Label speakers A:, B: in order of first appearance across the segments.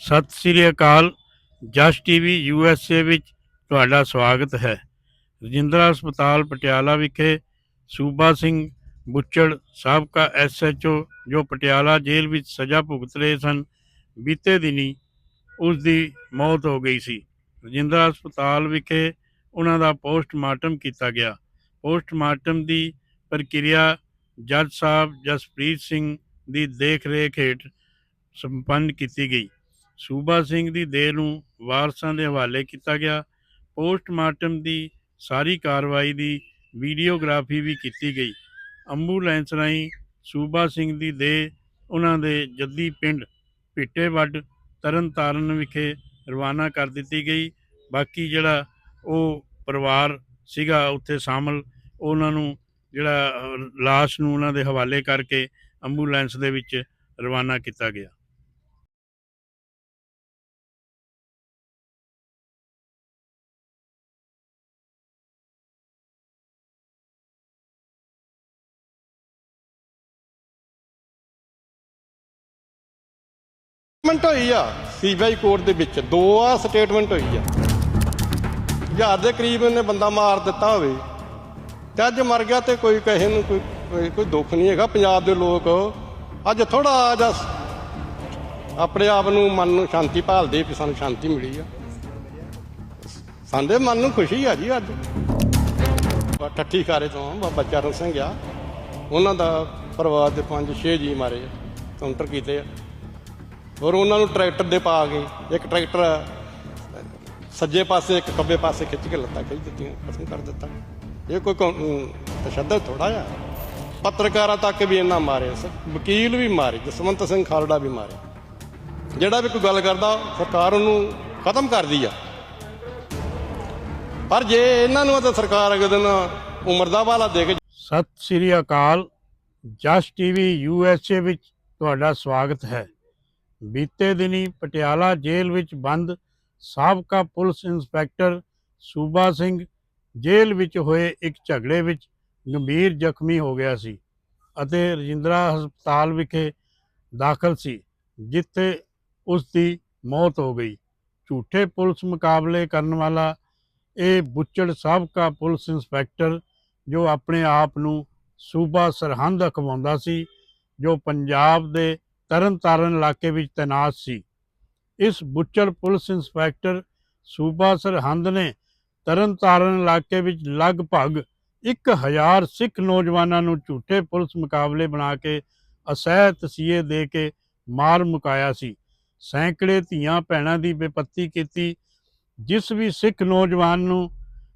A: ਸਤਿ ਸ੍ਰੀ ਅਕਾਲ। Jus TV U S A ਵਿੱਚ ਤੁਹਾਡਾ ਸਵਾਗਤ ਹੈ। ਰਜਿੰਦਰਾ ਹਸਪਤਾਲ ਪਟਿਆਲਾ ਵਿਖੇ ਸੂਬਾ ਸਿੰਘ ਬੁੱਚੜ, ਸਾਬਕਾ ਐਸ ਐਚ ਓ ਜੋ ਪਟਿਆਲਾ ਜੇਲ੍ਹ ਵਿੱਚ ਸਜ਼ਾ ਭੁਗਤ ਰਹੇ ਸਨ, ਬੀਤੇ ਦਿਨੀ ਉਸ ਦੀ ਮੌਤ ਹੋ ਗਈ ਸੀ। ਰਜਿੰਦਰਾ ਹਸਪਤਾਲ ਵਿਖੇ ਉਹਨਾਂ ਦਾ ਪੋਸਟਮਾਰਟਮ ਕੀਤਾ ਗਿਆ। ਪੋਸਟਮਾਰਟਮ ਦੀ ਪ੍ਰਕਿਰਿਆ ਜੱਜ ਸਾਹਿਬ ਜਸਪ੍ਰੀਤ ਸਿੰਘ ਦੀ ਦੇਖ ਰੇਖ ਹੇਠ ਸੰਪੰਨ ਕੀਤੀ ਗਈ। ਸੂਬਾ ਸਿੰਘ ਦੀ ਦੇਹ ਨੂੰ ਵਾਰਸਾਂ ਦੇ ਹਵਾਲੇ ਕੀਤਾ ਗਿਆ। ਪੋਸਟਮਾਰਟਮ ਦੀ ਸਾਰੀ ਕਾਰਵਾਈ ਦੀ ਵੀਡੀਓਗ੍ਰਾਫੀ ਵੀ ਕੀਤੀ ਗਈ। ਐਂਬੂਲੈਂਸ ਰਾਹੀਂ ਸੂਬਾ ਸਿੰਘ ਦੀ ਦੇਹ ਉਹਨਾਂ ਦੇ ਜੱਦੀ ਪਿੰਡ ਭਿੱਟੇਵੱਡ ਤਰਨਤਾਰਨ ਵਿਖੇ ਰਵਾਨਾ ਕਰ ਦਿੱਤੀ ਗਈ। ਬਾਕੀ ਜਿਹੜਾ ਉਹ ਪਰਿਵਾਰ ਸੀਗਾ ਉੱਥੇ ਸ਼ਾਮਲ ਉਹਨਾਂ ਨੂੰ ਜਿਹੜਾ ਅਹ, ਲਾਸ਼ ਨੂੰ ਉਹਨਾਂ ਦੇ ਹਵਾਲੇ ਕਰਕੇ ਐਂਬੂਲੈਂਸ ਦੇ ਵਿੱਚ ਰਵਾਨਾ ਕੀਤਾ ਗਿਆ।
B: ਸਟੇਟਮੈਂਟ ਹੋਈ ਆ ਸੀਬੀਆਈ ਕੋਰਟ ਦੇ ਵਿੱਚ। ਦੋ ਆ ਸਟੇਟਮੈਂਟ ਹੋਈ ਆ। ਹਜ਼ਾਰ ਦੇ ਕਰੀਬ ਇਹਨੇ ਬੰਦਾ ਮਾਰ ਦਿੱਤਾ ਹੋਵੇ। ਤੇ ਅੱਜ ਮਰ ਗਿਆ ਤੇ ਕੋਈ ਕਹੇ ਨੂੰ ਕੋਈ ਕੋਈ- ਦੁੱਖ ਨਹੀਂ ਹੈਗਾ। ਪੰਜਾਬ ਦੇ ਲੋਕ ਅੱਜ ਥੋੜਾ ਜਿਹਾ ਆਪਣੇ ਆਪ ਨੂੰ ਮਨ ਨੂੰ ਸ਼ਾਂਤੀ ਭਾਲਦੇ ਵੀ ਸਾਨੂੰ ਸ਼ਾਂਤੀ ਮਿਲੀ ਆ। ਸਾਡੇ ਮਨ ਨੂੰ ਖੁਸ਼ੀ ਆ ਜੀ ਅੱਜ। ਬਾ- ਠੱਠੀ ਖਾਰੇ ਤੋਂ ਬਾਬਾ ਚਰਨ ਸਿੰਘ ਆ ਉਹਨਾਂ ਦਾ ਪਰਿਵਾਰ ਦੇ ਪੰਜ ਛੇ ਜੀ ਮਾਰੇ ਆ। ਕਾਊਂਟਰ ਕੀਤੇ ਆ। ਔਰ ਉਹਨਾਂ ਨੂੰ ਟਰੈਕਟਰ ਦੇ ਪਾ ਕੇ, ਇੱਕ ਟਰੈਕਟਰ ਸੱਜੇ ਪਾਸੇ, ਇੱਕ ਖੱਬੇ ਪਾਸੇ ਖਿੱਚ ਕੇ ਲੱਤਾਂ ਖਿੱਚ ਦਿੱਤੀਆਂ, ਖਤਮ ਕਰ ਦਿੱਤਾ। ਇਹ ਕੋਈ ਕੌ- ਤਸ਼ੱਦਦ ਥੋੜਾ ਆ ਪੱਤਰਕਾਰਾਂ ਤੱਕ ਵੀ ਇਹਨਾਂ ਮਾਰੇ ਵਕੀਲ ਵੀ ਮਾਰੇ, ਜਸਵੰਤ ਸਿੰਘ ਖਾਲੜਾ ਵੀ ਮਾਰੇ ਜਿਹੜਾ ਵੀ ਕੋਈ ਗੱਲ ਕਰਦਾ, ਸਰਕਾਰ ਉਹਨੂੰ ਖਤਮ ਕਰਦੀ ਆ। ਪਰ ਜੇ ਇਹਨਾਂ ਨੂੰ ਤਾਂ ਸਰਕਾਰ ਅਗਲੇ ਦਿਨ ਉਮਰ ਦਾ ਵਾਲਾ ਦੇ ਕੇ
A: ਸਤਿ ਸ੍ਰੀ ਅਕਾਲ। Jus TV U S A ਵਿੱਚ ਤੁਹਾਡਾ ਸਵਾਗਤ ਹੈ। ਬੀਤੇ ਦਿਨੀ ਪਟਿਆਲਾ ਜੇਲ੍ਹ ਵਿੱਚ ਬੰਦ ਸਾਬਕਾ ਪੁਲਿਸ ਇੰਸਪੈਕਟਰ ਸੂਬਾ ਸਿੰਘ ਜੇਲ੍ਹ ਵਿੱਚ ਹੋਏ ਇੱਕ ਝਗੜੇ ਵਿੱਚ ਗੰਭੀਰ ਜ਼ਖਮੀ ਹੋ ਗਿਆ ਸੀ ਅਤੇ ਰਜਿੰਦਰਾ ਹਸਪਤਾਲ ਵਿਖੇ ਦਾਖਲ ਸੀ, ਜਿੱਥੇ ਉਸ ਦੀ ਮੌਤ ਹੋ ਗਈ। ਝੂਠੇ ਪੁਲਿਸ ਮੁਕਾਬਲੇ ਕਰਨ ਵਾਲਾ ਇਹ ਬੁੱਚੜ ਸਾਬਕਾ ਪੁਲਿਸ ਇੰਸਪੈਕਟਰ ਜੋ ਆਪਣੇ ਆਪ ਨੂੰ ਸੂਬਾ ਸਰਹੰਦ ਅਖਵਾਉਂਦਾ ਸੀ, ਜੋ ਪੰਜਾਬ ਦੇ ਤਰਨਤਾਰਨ ਇਲਾਕੇ ਵਿੱਚ ਤੈਨਾਤ ਸੀ। ਇਸ ਬੁੱਚੜ ਪੁਲਿਸ ਇੰਸਪੈਕਟਰ ਸੂਬਾ ਸਰਹੰਦ ਨੇ ਤਰਨਤਾਰਨ ਇਲਾਕੇ ਵਿੱਚ ਲਗਭਗ 1000 ਸਿੱਖ ਨੌਜਵਾਨਾਂ ਨੂੰ ਝੂਠੇ ਪੁਲਿਸ ਮੁਕਾਬਲੇ ਬਣਾ ਕੇ ਅਸਹਿ ਤਸੀਹੇ ਦੇ ਕੇ ਮਾਰ ਮੁਕਾਇਆ ਸੀ। ਸੈਂਕੜੇ ਧੀਆਂ ਭੈਣਾਂ ਦੀ ਬੇਪੱਤੀ ਕੀਤੀ, ਜਿਸ ਵੀ ਸਿੱਖ ਨੌਜਵਾਨ ਨੂੰ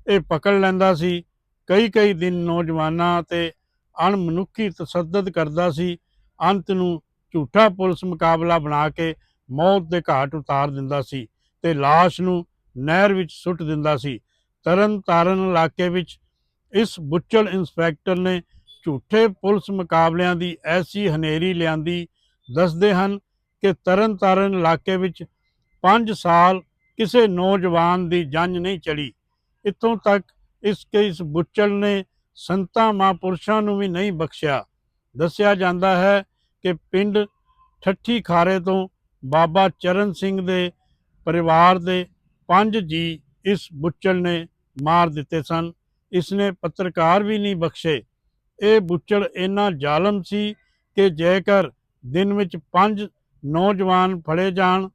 A: ਇਹ ਪਕੜ ਲੈਂਦਾ ਸੀ ਕਈ ਕਈ ਦਿਨ ਨੌਜਵਾਨਾਂ ਤੇ ਅਣਮਨੁੱਖੀ ਤਸੱਦਦ ਕਰਦਾ ਸੀ, ਅੰਤ ਨੂੰ ਝੂਠਾ ਪੁਲਿਸ ਮੁਕਾਬਲਾ ਬਣਾ ਕੇ ਮੌਤ ਦੇ ਘਾਟ ਉਤਾਰ ਦਿੰਦਾ ਸੀ ਤੇ ਲਾਸ਼ ਨੂੰ ਨਹਿਰ ਵਿੱਚ ਸੁੱਟ ਦਿੰਦਾ ਸੀ। ਤਰਨ ਤਾਰਨ ਇਲਾਕੇ ਵਿੱਚ ਇਸ ਬੁੱਚਲ ਇੰਸਪੈਕਟਰ ਨੇ ਝੂਠੇ ਪੁਲਿਸ ਮੁਕਾਬਲਿਆਂ ਦੀ ਐਸੀ ਹਨੇਰੀ ਲਿਆਂਦੀ। ਦੱਸਦੇ ਹਨ ਕਿ ਤਰਨ ਤਾਰਨ ਇਲਾਕੇ ਵਿੱਚ 5 ਸਾਲ ਕਿਸੇ ਨੌਜਵਾਨ ਦੀ ਜੰਜ ਨਹੀਂ ਚੜੀ। ਇੱਥੋਂ ਤੱਕ ਇਸ ਕੇਸ ਬੁੱਚਲ ਨੇ ਸੰਤਾਂ ਮਹਾਂਪੁਰਸ਼ਾਂ ਨੂੰ ਵੀ ਨਹੀਂ ਬਖਸ਼ਿਆ। ਦੱਸਿਆ ਜਾਂਦਾ ਹੈ ਕਿ ਪਿੰਡ ਠੱਠੀ ਖਾਰੇ ਤੋਂ ਬਾਬਾ ਚਰਨ ਸਿੰਘ ਦੇ ਪਰਿਵਾਰ ਦੇ ਪੰਜ ਜੀ ਇਸ ਬੁੱਚਲ ਨੇ ਮਾਰ ਦਿੱਤੇ ਸਨ। ਇਸ ਨੇ ਪੱਤਰਕਾਰ ਵੀ ਨਹੀਂ ਬਖਸ਼ੇ। ਇਹ ਬੁੱਚਲ ਇੰਨਾ ਜ਼ਾਲਮ ਸੀ ਕਿ ਜੇਕਰ ਦਿਨ ਵਿੱਚ ਪੰਜ ਨੌਜਵਾਨ ਫੜੇ ਜਾਣ,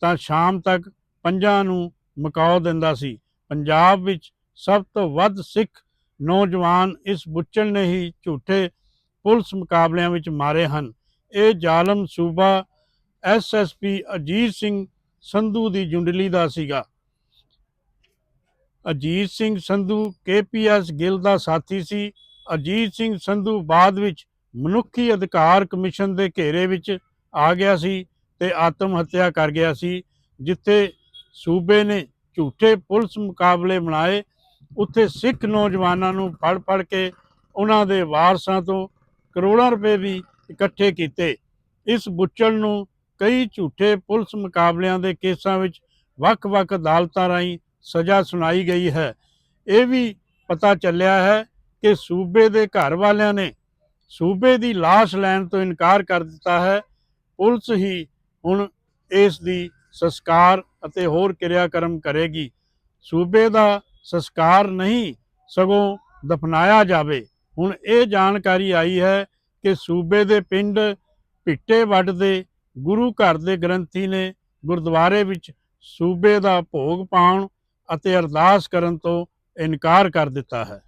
A: ਤਾਂ ਸ਼ਾਮ ਤੱਕ ਪੰਜਾਂ ਨੂੰ ਮੁਕਾਓ ਦਿੰਦਾ ਸੀ। ਪੰਜਾਬ ਵਿੱਚ ਸਭ ਤੋਂ ਵੱਧ ਸਿੱਖ ਨੌਜਵਾਨ ਇਸ ਬੁੱਚਲ ਨੇ ਹੀ ਝੂਠੇ ਪੁਲਿਸ ਮੁਕਾਬਲਿਆਂ ਵਿੱਚ ਮਾਰੇ ਹਨ। ਇਹ ਜ਼ਾਲਮ ਸੂਬਾ ਐਸਐਸਪੀ ਅਜੀਤ ਸਿੰਘ ਸੰਧੂ ਦੀ ਜੁੰਡਲੀ ਦਾ ਸੀਗਾ। ਅਜੀਤ ਸਿੰਘ ਸੰਧੂ ਕੇਪੀਐਸ ਗਿੱਲ ਦਾ ਸਾਥੀ ਸੀ। ਅਜੀਤ ਸਿੰਘ ਸੰਧੂ ਬਾਅਦ ਵਿੱਚ ਮਨੁੱਖੀ ਅਧਿਕਾਰ ਕਮਿਸ਼ਨ ਦੇ ਘੇਰੇ ਵਿੱਚ ਆ ਗਿਆ ਸੀ ਤੇ ਆਤਮ ਹੱਤਿਆ ਕਰ ਗਿਆ ਸੀ, ਜਿੱਥੇ ਸੂਬੇ ਨੇ ਝੂਠੇ ਪੁਲਿਸ ਮੁਕਾਬਲੇ ਬਣਾਏ। ਉੱਥੇ ਸਿੱਖ ਨੌਜਵਾਨਾਂ ਨੂੰ ਫੜ ਫੜ ਕੇ ਉਹਨਾਂ ਦੇ ਵਾਰਸਾਂ ਤੋਂ ਕਰੋੜਾਂ ਰੁਪਏ ਵੀ ਇਕੱਠੇ ਕੀਤੇ। ਇਸ ਬੁੱਚਲ ਨੂੰ ਕਈ ਝੂਠੇ ਪੁਲਿਸ ਮੁਕਾਬਲਿਆਂ ਦੇ ਕੇਸਾਂ ਵਿੱਚ ਵੱਖ-ਵੱਖ ਅਦਾਲਤਾਂ ਰਾਹੀਂ ਸਜ਼ਾ ਸੁਣਾਈ ਗਈ ਹੈ। ਇਹ ਵੀ ਪਤਾ ਚੱਲਿਆ ਹੈ ਕਿ ਸੂਬੇ ਦੇ ਘਰ ਵਾਲਿਆਂ ਨੇ ਸੂਬੇ ਦੀ ਲਾਸ਼ ਲੈਣ ਤੋਂ ਇਨਕਾਰ ਕਰ ਦਿੱਤਾ ਹੈ। ਪੁਲਿਸ ਹੀ ਹੁਣ ਇਸ ਦੀ ਸੰਸਕਾਰ ਅਤੇ ਹੋਰ ਕਿਰਿਆਕਰਮ ਕਰੇਗੀ। ਸੂਬੇ ਦਾ ਸੰਸਕਾਰ ਨਹੀਂ ਸਗੋਂ ਦਫਨਾਇਆ ਜਾਵੇ। ਹੁਣ ਇਹ ਜਾਣਕਾਰੀ ਆਈ ਹੈ ਕਿ ਸੂਬੇ ਦੇ ਪਿੰਡ ਭਿੱਟੇ ਵੱਡ ਦੇ ਗੁਰੂ ਘਰ ਦੇ ਗ੍ਰੰਥੀ ਨੇ ਗੁਰਦੁਆਰੇ ਵਿੱਚ ਸੂਬੇ ਦਾ ਭੋਗ ਪਾਉਣ ਅਤੇ ਅਰਦਾਸ ਕਰਨ ਤੋਂ ਇਨਕਾਰ ਕਰ ਦਿੱਤਾ ਹੈ।